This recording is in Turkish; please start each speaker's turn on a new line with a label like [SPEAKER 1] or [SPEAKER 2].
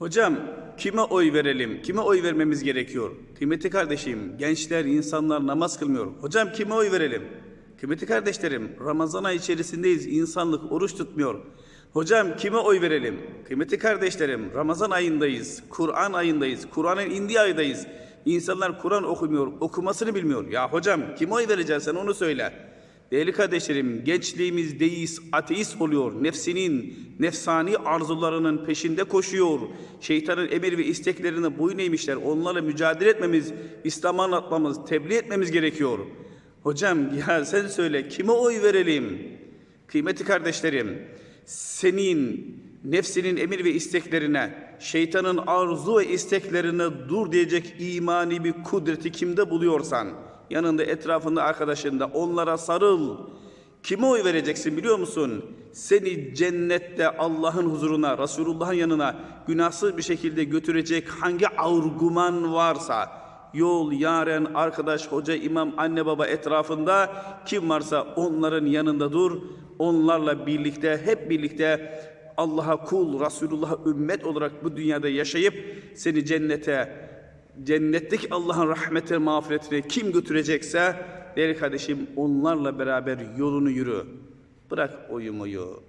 [SPEAKER 1] Hocam kime oy verelim? Kime oy vermemiz gerekiyor? Kıymetli kardeşim, gençler, insanlar namaz kılmıyor. Hocam kime oy verelim? Kıymetli kardeşlerim, Ramazan ayı içerisindeyiz. İnsanlık oruç tutmuyor. Hocam kime oy verelim? Kıymetli kardeşlerim, Ramazan ayındayız. Kur'an ayındayız. Kur'an'ın indiği aydayız. İnsanlar Kur'an okumuyor, okumasını bilmiyor. Ya hocam kime oy vereceksin onu söyle. Değerli kardeşlerim, gençliğimiz deist, ateist oluyor. Nefsinin, nefsani arzularının peşinde koşuyor. Şeytanın emir ve isteklerine boyun eğmişler. Onlarla mücadele etmemiz, İslam'ı anlatmamız, tebliğ etmemiz gerekiyor. Hocam ya sen söyle kime oy verelim? Kıymetli kardeşlerim, senin nefsinin emir ve isteklerine, şeytanın arzu ve isteklerine dur diyecek imani bir kudreti kimde buluyorsan, yanında etrafında arkadaşında onlara sarıl. Kime oy vereceksin biliyor musun? Seni cennette Allah'ın huzuruna, Resulullah'ın yanına günahsız bir şekilde götürecek hangi argüman varsa, yol, yaren, arkadaş, hoca, imam, anne baba etrafında kim varsa onların yanında dur. Onlarla birlikte, hep birlikte Allah'a kul, Resulullah'a ümmet olarak bu dünyada yaşayıp seni cennete, cennetteki Allah'ın rahmetine, mağfiretine kim götürecekse değerli kardeşim onlarla beraber yolunu yürü. Bırak oyu moyu,